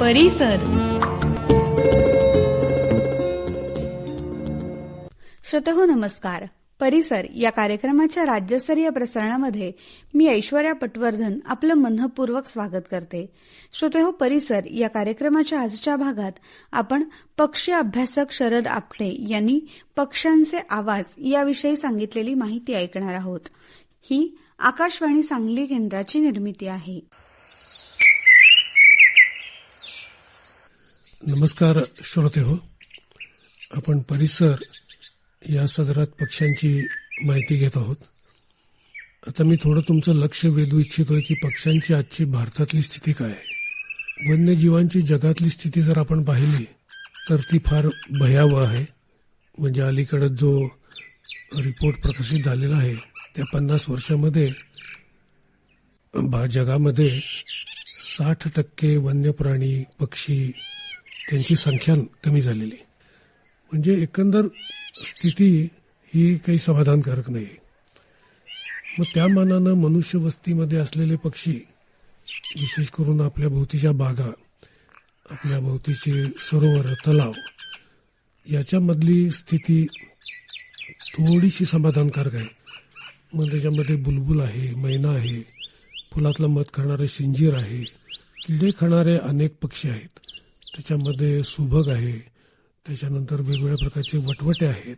परिसर. श्रोतहो नमस्कार. परिसर या कार्यक्रमाच्या राज्यस्तरीय प्रसारणामध्ये मी ऐश्वर्या पटवर्धन आपलं मनपूर्वक स्वागत करते. श्रोतहो परिसर या कार्यक्रमाच्या आजच्या भागात आपण पक्षी अभ्यासक शरद आपटे यांनी पक्ष्यांचे आवाज याविषयी सांगितलेली माहिती ऐकणार आहोत. ही आकाशवाणी सांगली केंद्राची निर्मिती आहे. नमस्कार श्रोते हो आपण परिसर या सदरात पक्ष्यांची माहिती घेत आहोत. आता मी थोडं तुमचं लक्ष वेधू इच्छितोय की पक्ष्यांची आजची भारतातली स्थिती काय आहे. वन्यजीवांची जगातली स्थिती जर आपण पाहिली तर ती फार भयावह आहे. म्हणजे अलीकडे जो रिपोर्ट प्रकाशित झालेला आहे त्या पन्नास वर्षामध्ये भा जगामध्ये साठ टक्के वन्य प्राणी पक्षी त्यांची संख्या कमी झालेली म्हणजे एकंदर स्थिती ही काही समाधानकारक नाही मग त्या मानानं मनुष्य वस्तीमध्ये असलेले पक्षी विशेष करून आपल्या भोवतीच्या बागा आपल्या भोवतीचे सरोवर तलाव याच्यामधली स्थिती थोडीशी समाधानकारक आहे. मग त्याच्यामध्ये बुलबुल आहे मैना आहे फुलातलं मध खाणारे शिंजीर आहे किडे खाणारे अनेक पक्षी आहेत. त्याच्यामध्ये सुभग आहे त्याच्यानंतर वेगवेगळ्या प्रकारचे वटवटे आहेत.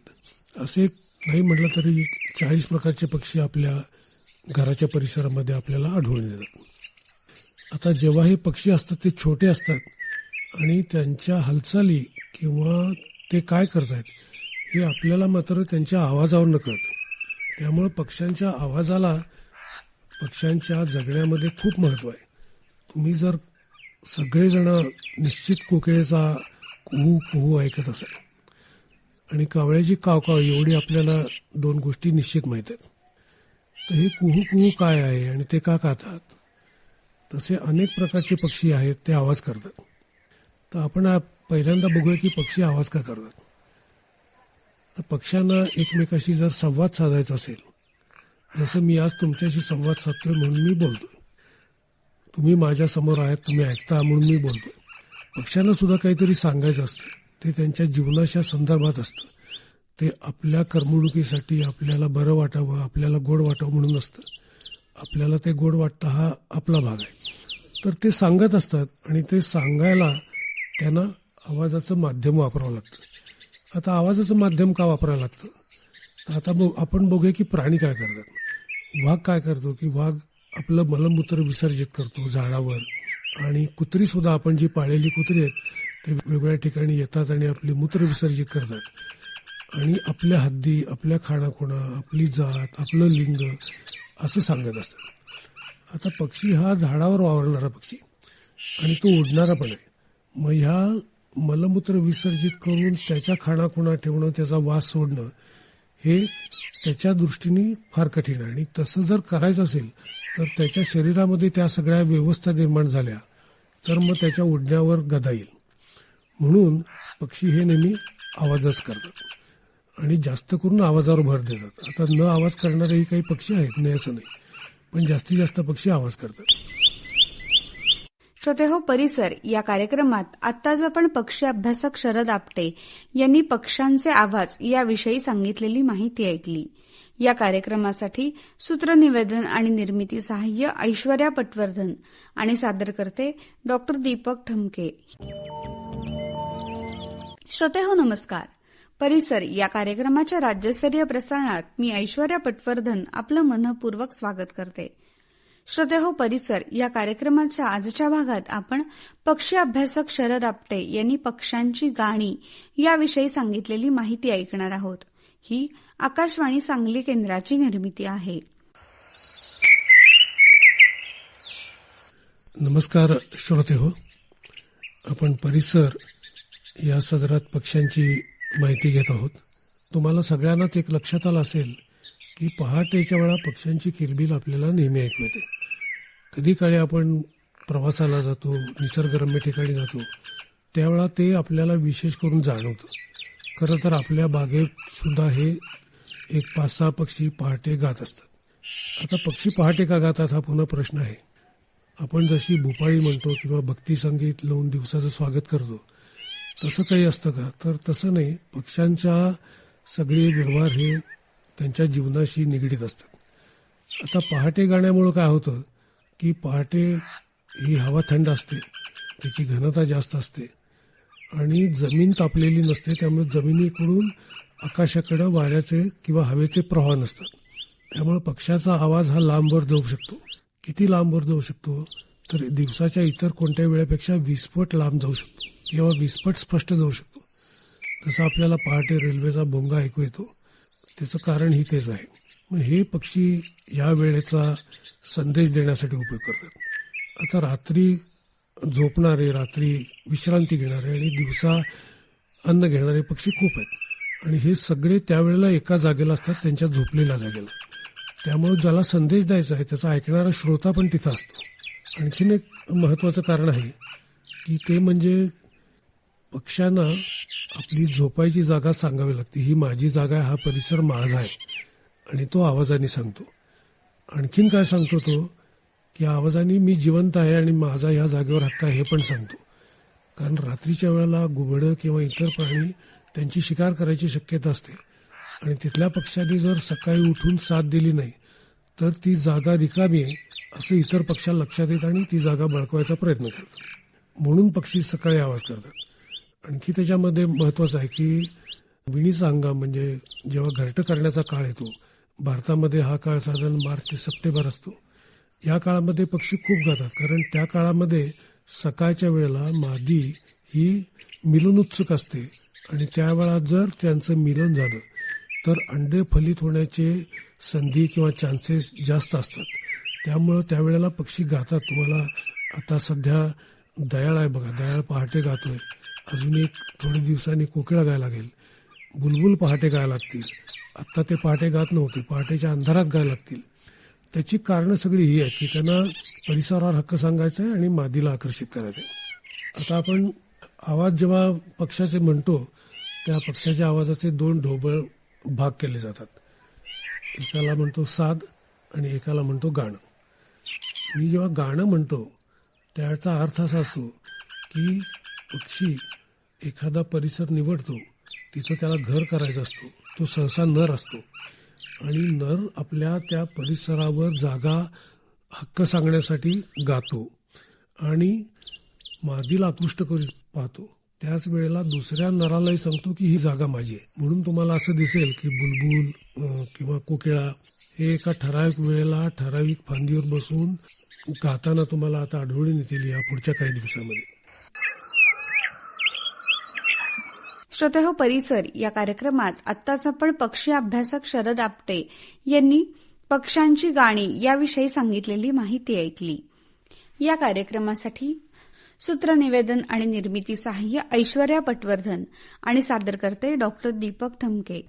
असे नाही म्हटलं तरी चाळीस प्रकारचे पक्षी आपल्या घराच्या परिसरामध्ये आपल्याला आढळून येतात. आता जेव्हा हे पक्षी असतात ते छोटे असतात आणि त्यांच्या हालचाली किंवा ते काय करतात हे आपल्याला मात्र त्यांच्या आवाजावरनं कळतं. त्यामुळे पक्ष्यांच्या आवाजाला पक्ष्यांच्या जगण्यामध्ये खूप महत्त्व आहे. तुम्ही जर सगळेजण निश्चित कोकिळेचा कुहू कुहू ऐकत असाल आणि कावळ्याची काव काव एवढी आपल्याला दोन गोष्टी निश्चित माहीत आहेत. तर हे कुहू कुहू काय आहे आणि ते का खातात तसे अनेक प्रकारचे पक्षी आहेत ते आवाज करतात. तर आपण पहिल्यांदा बघूया की पक्षी आवाज का करतात. तर पक्षांना एकमेकाशी जर संवाद साधायचा असेल जसं मी आज तुमच्याशी संवाद साधतोय म्हणून मी बोलतोय. तुम्ही माझ्यासमोर आहात तुम्ही ऐकता म्हणून मी बोलतोय. पक्षांना सुद्धा काहीतरी सांगायचं असतं. ते त्यांच्या जीवनाच्या संदर्भात असतं. ते आपल्या करमणुकीसाठी आपल्याला बरं वाटावं आपल्याला गोड वाटावं म्हणून असतं आपल्याला ते गोड वाटतं हा आपला भाग आहे. तर ते सांगत असतात आणि ते सांगायला त्यांना आवाजाचं माध्यम वापरावं लागतं. आता आवाजाचं माध्यम का वापरावं लागतं? तर आता आपण बघूया की प्राणी काय करतात. वाघ काय करतो की वाघ आपलं मलमूत्र विसर्जित करतो झाडावर. आणि कुत्री सुद्धा आपण जी पाळलेली कुत्री आहेत ते वेगवेगळ्या ठिकाणी येतात आणि आपली मूत्र विसर्जित करतात. आणि आपल्या हद्दी आपल्या खाणाखुणा आपली जात आपलं लिंग असं सांगत असतात. आता पक्षी हा झाडावर वावरणारा पक्षी. आणि तो उडणारा पण आहे. मग ह्या मलमूत्र विसर्जित करून त्याच्या खाणाखुणा ठेवणं त्याचा वास सोडणं हे त्याच्या दृष्टीने फार कठीण आहे. आणि तसं जर करायचं असेल तर त्याच्या शरीरामध्ये त्या सगळ्या व्यवस्था निर्माण झाल्या तर मग त्याच्या उडण्यावर गदा येईल. म्हणून पक्षी हे नेहमी आवाजच करतात. आणि जास्त करून आवाजावर भर देतात. आता न आवाज करणारेही काही पक्षी आहेत नाही असं नाही. पण जास्तीत जास्त पक्षी आवाज करतात. श्रोतेहो परिसर या कार्यक्रमात आत्ताच आपण पक्षी अभ्यासक शरद आपटे यांनी पक्ष्यांचे आवाज याविषयी सांगितलेली माहिती ऐकली. या कार्यक्रमासाठी सूत्रनिवेदन आणि निर्मिती सहाय्य ऐश्वर्या पटवर्धन आणि सादर करते डॉक्टर दीपक ठमके. श्रोतेहो नमस्कार. परिसर या कार्यक्रमाच्या राज्यस्तरीय प्रसारणात मी ऐश्वर्या पटवर्धन आपलं मनपूर्वक स्वागत करते. श्रद्धेहो परिसर या कार्यक्रमाच्या आजच्या भागात आपण पक्षी अभ्यासक शरद आपटे यांनी पक्ष्यांची गाणी याविषयी सांगितलेली माहिती ऐकणार आहोत. ही आकाशवाणी सांगली केंद्राची निर्मिती आहे. नमस्कार श्रोते हो. आपण परिसर या सदरात पक्ष्यांची माहिती घेत आहोत. तुम्हाला सगळ्यांनाच एक लक्षात आलं असेल की पहाटेच्या वेळा पक्ष्यांची किरबील आपल्याला नेहमी ऐकू येते. कधी काळी आपण प्रवासाला जातो निसर्गरम्य ठिकाणी जातो त्यावेळा ते आपल्याला विशेष करून जाणवतं. खरं तर आपल्या बागेत सुद्धा हे एक पाच सहा पक्षी पहाटे गात असतात. आता पक्षी पहाटे का गातात हा पुन्हा प्रश्न आहे. आपण जशी भूपाळी म्हणतो किंवा भक्ती संगीत लावून दिवसाचं स्वागत करतो तसं काही असतं का? तर तसं नाही पक्ष्यांच्या सगळे व्यवहार हे त्यांच्या जीवनाशी निगडीत असतात. आता पहाटे गाण्यामुळं काय होतं? की पहाटे ही हवा थंड असते त्याची घनता जास्त असते आणि जमीन तापलेली नसते त्यामुळे जमिनीकडून आकाशाकडे वाऱ्याचे किंवा हवेचे प्रवाह नसतात. त्यामुळे पक्षाचा आवाज हा लांबवर जाऊ शकतो. किती लांबवर जाऊ शकतो? तर दिवसाच्या इतर कोणत्या वेळेपेक्षा विस्फोट लांब जाऊ शकतो किंवा विस्फोट स्पष्ट जाऊ शकतो. जसं आपल्याला पहाटे रेल्वेचा भोंगा ऐकू येतो त्याचं कारण ही तेच आहे. मग हे पक्षी या वेळेचा संदेश देण्यासाठी उपयोग करतात. आता रात्री झोपणारे रात्री विश्रांती घेणारे आणि दिवसा अन्न घेणारे पक्षी खूप आहेत. आणि हे सगळे त्यावेळेला एका जागेला असतात त्यांच्या झोपलेल्या जागेला. त्यामुळे ज्याला संदेश द्यायचा आहे त्याचा ऐकणारा श्रोता पण तिथं असतो. आणखीन एक महत्वाचं कारण आहे की ते म्हणजे पक्ष्यांना आपली झोपायची जागा सांगावी लागते. ही माझी जागा आहे हा परिसर माझा आहे. आणि तो आवाजाने सांगतो. आणखीन काय सांगतो तो? की आवाजाने मी जिवंत आहे आणि माझा ह्या जागेवर हक्क आहे हे पण सांगतो. कारण रात्रीच्या वेळेला गुबडं किंवा इतर प्राणी त्यांची शिकार करायची शक्यता असते. आणि तिथल्या पक्षाने जर सकाळी उठून साथ दिली नाही तर ती जागा रिकामी आहे असं इतर पक्षाला लक्षात येत आणि ती जागा बळकवायचा प्रयत्न करतात. म्हणून पक्षी सकाळी आवाज करतात. आणखी त्याच्यामध्ये महत्वाचं आहे की विणीचा हंगाम म्हणजे जेव्हा घरटं करण्याचा काळ येतो भारतामध्ये हा काळ साधारण मार्च ते सप्टेंबर असतो. या काळामध्ये पक्षी खूप गातात कारण त्या काळामध्ये सकाळच्या वेळेला मादी ही मिलन उत्सुक असते आणि त्यावेळा जर त्यांचं मिलन झालं तर अंडे फलित होण्याचे संधी किंवा चान्सेस जास्त असतात. त्यामुळं त्यावेळेला पक्षी गातात. तुम्हाला आता सध्या दयाळ आहे बघा. दयाळ पहाटे गातोय. अजून एक थोड्या दिवसांनी कोकिळा गायला लागेल. बुलबुल पहाटे गायला लागतील. आत्ता ते पहाटे गात नव्हते पहाटेच्या अंधारात गायला लागतील. त्याची कारणं सगळी ही आहेत की त्यांना परिसरावर हक्क सांगायचा आहे आणि मादीला आकर्षित करायचं आहे आता आपण आवाज जेव्हा पक्षाचे म्हणतो त्या पक्षाच्या आवाजाचे दोन ढोबळ भाग केले जातात. एकाला म्हणतो साद आणि एकाला म्हणतो गाणं. मी जेव्हा गाणं म्हणतो त्याचा अर्थ असा असतो की पक्षी एखादा परिसर निवडतो तिथं त्याला घर करायचं असतो. तो सहसा नर असतो. आणि नर आपल्या त्या परिसरावर जागा हक्क सांगण्यासाठी गातो. आणि मादीला आकृष्ट करू पाहतो. त्याच वेळेला दुसऱ्या नरालाही सांगतो की ही जागा माझी आहे. म्हणून तुम्हाला असं दिसेल की बुलबुल किंवा कोकिळा हे एका ठराविक वेळेला ठराविक फांदीवर बसून गाताना तुम्हाला आता आढळून येतील या पुढच्या काही दिवसामध्ये. श्रोते परिसर या कार्यक्रमात आत्ताच आपण पक्षी अभ्यासक शरद आपटे यांनी पक्ष्यांची गाणी याविषयी सांगितलेली माहिती ऐकली. या कार्यक्रमासाठी सूत्रनिवेदन आणि निर्मिती सहाय्य ऐश्वर्या पटवर्धन आणि सादरकर्ते डॉक्टर दीपक ठमके.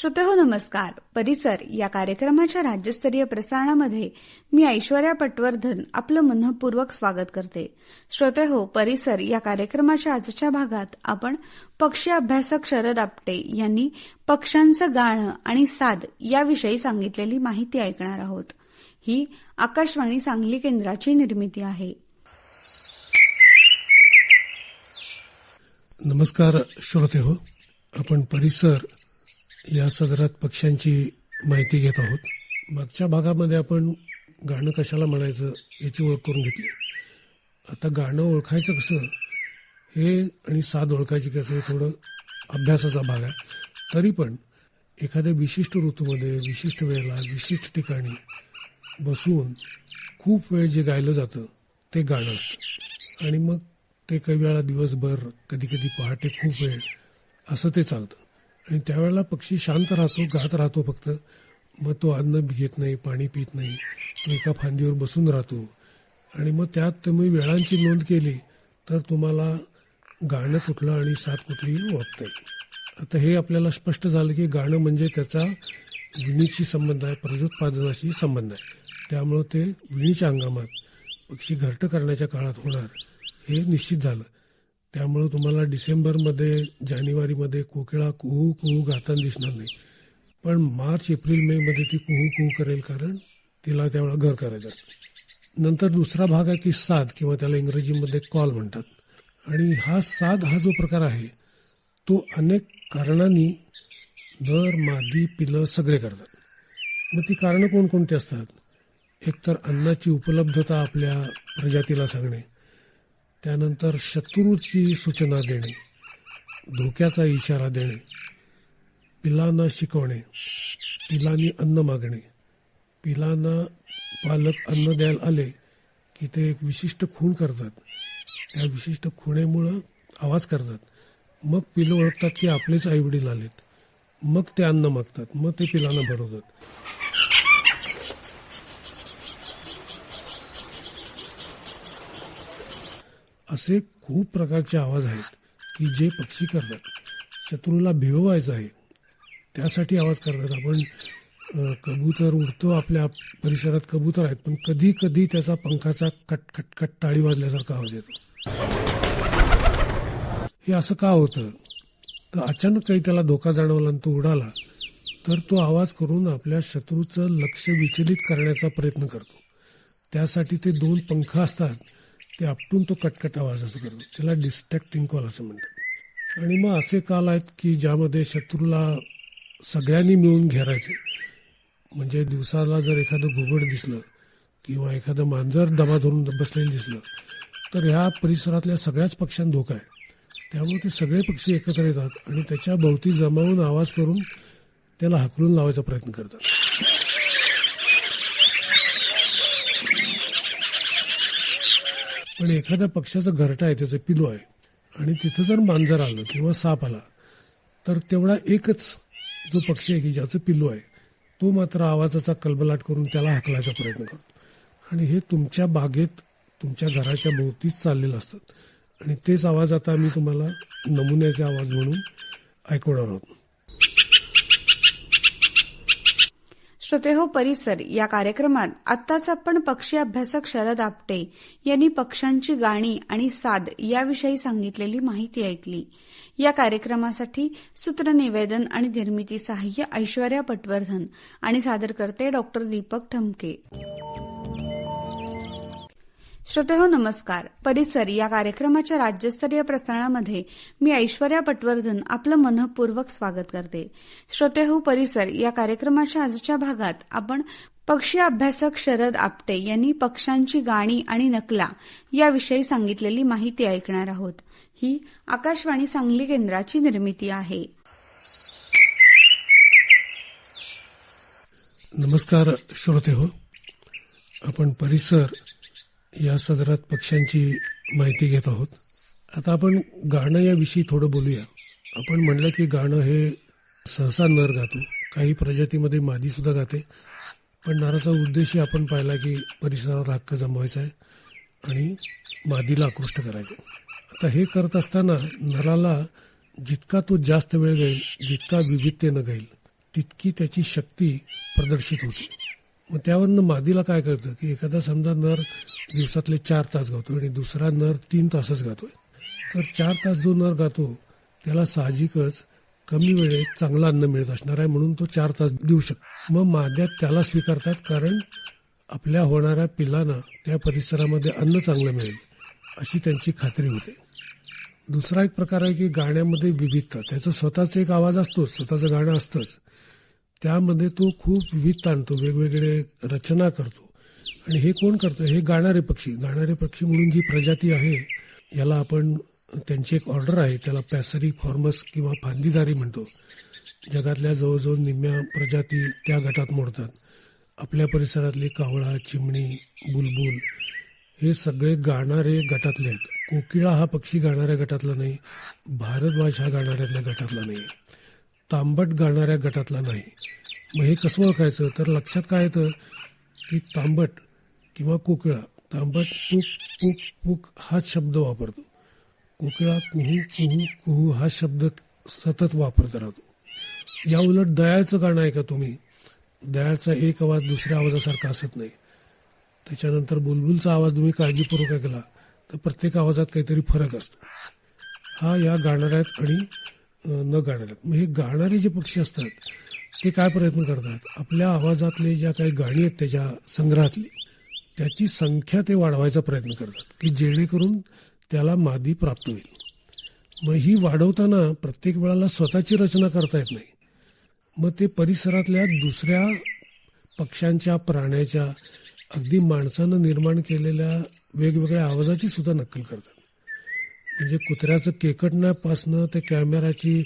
श्रोतेहो नमस्कार परिसर या कार्यक्रमाच्या राज्यस्तरीय प्रसारणामध्ये मी ऐश्वर्या पटवर्धन आपलं मनपूर्वक स्वागत करते. श्रोतेहो परिसर या कार्यक्रमाच्या आजच्या भागात आपण पक्षी अभ्यासक शरद आपटे यांनी पक्ष्यांचं गाणं आणि साद याविषयी सांगितलेली माहिती ऐकणार आहोत. ही आकाशवाणी सांगली केंद्राची निर्मिती आहे. नमस्कार श्रोते हो आपण परिसर या सदरात पक्ष्यांची माहिती घेत आहोत. मागच्या भागामध्ये आपण गाणं कशाला म्हणायचं याची ओळख करून घेतली. आता गाणं ओळखायचं कसं? हे आणि साध ओळखायची कसं हे थोडं अभ्यासाचा भाग आहे. तरी पण एखाद्या विशिष्ट ऋतूमध्ये विशिष्ट वेळेला विशिष्ट ठिकाणी बसून खूप वेळ जे गायलं जातं ते गाणं असतं. आणि मग ते काही वेळा दिवसभर कधी कधी पहाटे खूप वेळ असं ते चालतं. आणि त्यावेळेला पक्षी शांत राहतो गात राहतो फक्त. मग तो अन्न घेत नाही पाणी पित नाही. तो एका फांदीवर बसून राहतो. आणि मग त्यात तुम्ही वेळांची नोंद केली तर तुम्हाला गाणं कुठलं आणि साथ कुठली ओळखता येईल आता हे आपल्याला स्पष्ट झालं की गाणं म्हणजे त्याचा विणीशी संबंध आहे प्रजोत्पादनाशी संबंध आहे. त्यामुळं ते विणीच्या हंगामात पक्षी घरटं करण्याच्या काळात होणार हे निश्चित झालं. त्यामुळं तुम्हाला डिसेंबरमध्ये जानेवारीमध्ये कोकिळा कुहू कुहू गाताना दिसणार नाही. पण मार्च एप्रिल मे मध्ये ती कुहू कुहू करेल कारण तिला त्यावेळेला घर करायचं असतं. नंतर दुसरा भाग आहे की साद किंवा त्याला इंग्रजीमध्ये कॉल म्हणतात. आणि हा साद हा जो प्रकार आहे तो अनेक कारणांनी नर मादी पिलं सगळे करतात. मग ती कारणं कोणकोणती असतात? एकतर अन्नाची उपलब्धता आपल्या प्रजातीला सांगणे त्यानंतर शत्रूची सूचना देणे धोक्याचा इशारा देणे पिलांना शिकवणे पिलांनी अन्न मागणे. पिलांना पालक अन्न द्यायला आले की ते एक विशिष्ट खूण करतात. त्या विशिष्ट खुणेमुळं आवाज करतात. मग पिलं ओळखतात की आपलेच आई वडील आलेत. मग ते अन्न मागतात. मग ते पिलांना भरवतात. असे खूप प्रकारचे आवाज आहेत की जे पक्षी करतात. शत्रूला भिववायचं आहे. त्यासाठी आवाज करतात. आपण कबूतर उडतो आपल्या परिसरात कबूतर आहेत पण कधी कधी त्याचा पंखाचा कट कट कट टाळी वाजल्यासारखा आवाज येतो. हे असं का होतं? तर अचानक काही त्याला धोका जाणवला आणि तो उडाला तर तो आवाज करून आपल्या शत्रूचं लक्ष विचलित करण्याचा प्रयत्न करतो. त्यासाठी ते दोन पंख असतात ते आपटून तो कटकट आवाज असं करतो. त्याला डिस्ट्रॅक्टिंग कॉल असं म्हणतात. आणि मग असे काल आहेत की ज्यामध्ये शत्रूला सगळ्यांनी मिळून घेरायचे. म्हणजे दिवसाला जर एखादं घुबड दिसलं किंवा एखादं मांजर दबा धरून बसलेलं दिसलं तर ह्या परिसरातल्या सगळ्याच पक्ष्यांना धोका आहे. त्यामुळे ते सगळे पक्षी एकत्र येतात आणि त्याच्या भोवती जमावून आवाज करून त्याला हकलून लावायचा प्रयत्न करतात. पण एखाद्या पक्षाचं घरटा आहे त्याचं पिलू आहे आणि तिथं जर मांजर आलं किंवा साप आला तर तेवढा एकच जो पक्षी आहे की ज्याचं पिल्लू आहे तो मात्र आवाजाचा कलबलाट करून त्याला हाकलायचा प्रयत्न करतो. आणि हे तुमच्या बागेत तुमच्या घराच्या भोवतीच चाललेलं असतात आणि तेच आवाज आता आम्ही तुम्हाला नमुन्याचे आवाज म्हणून ऐकवणार आहोत. श्रोतेहो परिसर या कार्यक्रमात आत्ताच आपण पक्षी अभ्यासक शरद आपटे यांनी पक्ष्यांची गाणी आणि साद याविषयी सांगितलेली माहिती ऐकली. या कार्यक्रमासाठी सूत्रनिवेदन आणि निर्मिती सहाय्य ऐश्वर्या पटवर्धन आणि सादरकर्ते डॉक्टर दीपक ठमके. श्रोतेहो नमस्कार. परिसर या कार्यक्रमाच्या राज्यस्तरीय प्रसारणामध्ये मी ऐश्वर्या पटवर्धन आपलं मनपूर्वक स्वागत करते. श्रोतेहो परिसर या कार्यक्रमाच्या आजच्या भागात आपण पक्षी अभ्यासक शरद आपटे यांनी पक्ष्यांची गाणी आणि नकला याविषयी सांगितलेली माहिती ऐकणार आहोत. ही आकाशवाणी सांगली केंद्राची निर्मिती आहे. नमस्कार श्रोते हो आपण परिसर या सदरात पक्ष्यांची माहिती घेत आहोत. आता आपण गाणं याविषयी थोडं बोलूया. आपण म्हणलं की गाणं हे सहसा नर गातो. काही प्रजातीमध्ये मादी सुद्धा गाते. पण नराचा उद्देश आपण पाहिला की परिसरावर हक्क जमवायचा आहे आणि मादीला आकृष्ट करायचं आता हे करत असताना नराला जितका तो जास्त वेळ गाईल जितका विविधतेनं गाईल तितकी त्याची शक्ती प्रदर्शित होते. मग त्यावरनं मादीला काय करतं की एखादा समजा नर दिवसातले चार तास गातो आणि दुसरा नर तीन तासच गातोय. तर चार तास जो नर गातो त्याला साहजिकच कमी वेळेत चांगलं अन्न मिळत असणार आहे म्हणून तो चार तास देऊ शकतो मग माद्यात त्याला स्वीकारतात कारण आपल्या होणाऱ्या पिलांना त्या परिसरामध्ये अन्न चांगलं मिळेल अशी त्यांची खात्री होते. दुसरा एक प्रकार आहे की गाण्यामध्ये विविधता. त्याचा स्वतःचा एक आवाज असतोच स्वतःचं गाणं असतंच. त्यामध्ये तो खूप विविधता आणतो वेगवेगळे रचना करतो. आणि हे कोण करतं? हे गाणारे पक्षी. गाणारे पक्षी म्हणून जी प्रजाती आहे याला आपण त्यांची एक ऑर्डर आहे त्याला पॅसरी फॉर्मस किंवा फांदीदारी म्हणतो. जगातल्या जवळजवळ निम्म्या प्रजाती त्या गटात मोडतात. आपल्या परिसरातले कावळा चिमणी बुलबुल हे सगळे गाणारे गटातले आहेत. कोकिळा हा पक्षी गाणाऱ्या गटातला नाही भारद्वाज हा गाणाऱ्यातल्या गटातला नाही. तांबट गाणाऱ्या गटातला नाही. मग हे कसं ओळखायचं? तर लक्षात काय येतं? की तांबट किंवा कोकिळा. तांबट पुक पुक पुक हा शब्द वापरतो. कोकिळा कुहू कुहू कुहू हा शब्द सतत वापरत राहतो. या उलट दयाळचं गाणं ऐका तुम्ही. दयाळचा एक आवाज दुसऱ्या आवाजासारखा असत नाही. त्याच्यानंतर बुलबुलचा आवाज तुम्ही काळजीपूर्वक ऐकला तर प्रत्येक आवाजात काहीतरी फरक असतो. हा या गाणाऱ्यात आणि न गाण्यात मग हे गाणारे जे पक्षी असतात ते काय प्रयत्न करतात? आपल्या आवाजातले ज्या काही गाणी आहेत त्याच्या संग्रहातली त्याची संख्या ते वाढवायचा प्रयत्न करतात की जेणेकरून त्याला मादी प्राप्त होईल. मग ही वाढवताना प्रत्येक वेळाला स्वतःची रचना करता येत नाही. मग ते परिसरातल्या दुसऱ्या पक्ष्यांच्या प्राण्याच्या अगदी माणसानं निर्माण केलेल्या वेगवेगळ्या आवाजाची सुद्धा नक्कल करतात. म्हणजे कुत्र्याचं केकटण्यापासनं ते कॅमेराची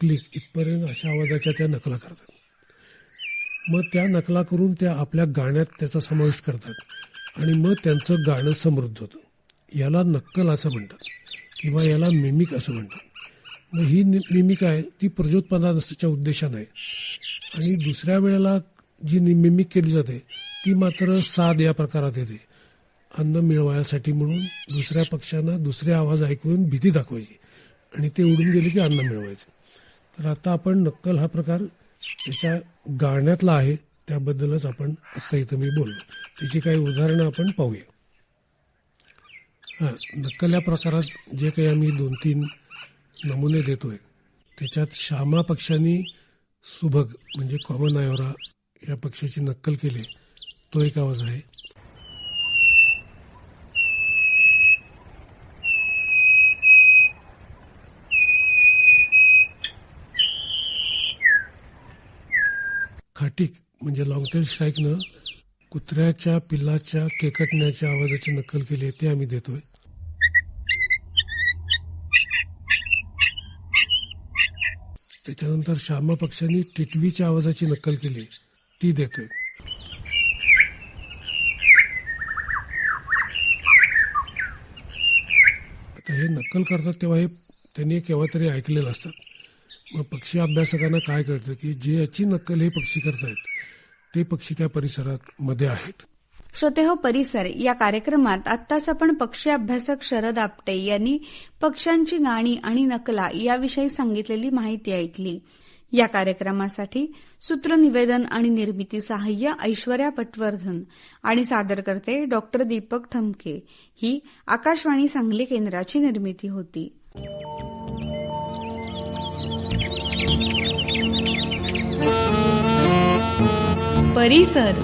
क्लिक इथपर्यंत अशा आवाजाच्या त्या नकला करतात. मग त्या नकला करून त्या आपल्या गाण्यात त्याचा समावेश करतात. आणि मग त्यांचं गाणं समृद्ध होतं. याला नक्कल असं म्हणतात. किंवा याला मिमिक असं म्हणतात. मग ही नि- मिमिक आहे ती प्रजोत्पादनाच्या उद्देशाने आहे. आणि दुसऱ्या वेळेला जी नि- मिमिक केली जाते ती मात्र साध या प्रकारात येते. अन्न मिळवायसाठी म्हणून दुसऱ्या पक्षांना दुसरे आवाज ऐकून भीती दाखवायची. आणि ते उडून गेले की अन्न मिळवायचे. तर आता आपण नक्कल हा प्रकार त्याच्या गाण्यातला आहे त्याबद्दलच आपण आत्ता इथं मी बोललो. त्याची काही उदाहरणं आपण पाहूया. हां नक्कल या प्रकारात जे काही आम्ही दोन तीन नमुने देतोय त्याच्यात श्यामा पक्षांनी सुभग म्हणजे कॉमन आयोरा या पक्षाची नक्कल केली. तो एक आवाज आहे. खाटीक म्हणजे लॉंगटेल स्ट्राईकनं कुत्र्याच्या पिल्लाच्या केकटण्याच्या आवाजाची नक्कल केली आहे ते आम्ही देतोय. त्याच्यानंतर श्यामा पक्षांनी टिटवीच्या आवाजाची नक्कल केली ती देतोय. आता हे नक्कल करतात तेव्हा हे त्यांनी केव्हा तरी ऐकलेलं असतात मग पक्षी अभ्यासकांना काय कळतं की जे याची नक्कल हे पक्षी करतायत ते पक्षी त्या परिसरात मध्ये आहेत. श्रोतेहो परिसर या कार्यक्रमात आत्ताच आपण पक्षी अभ्यासक शरद आपटे यांनी पक्ष्यांची गाणी आणि नकला याविषयी सांगितलेली माहिती ऐकली. या कार्यक्रमासाठी सूत्रनिवेदन आणि निर्मिती सहाय्य ऐश्वर्या पटवर्धन आणि सादरकर्ते डॉक्टर दीपक ठमके. ही आकाशवाणी सांगली केंद्राची निर्मिती होती. परिसर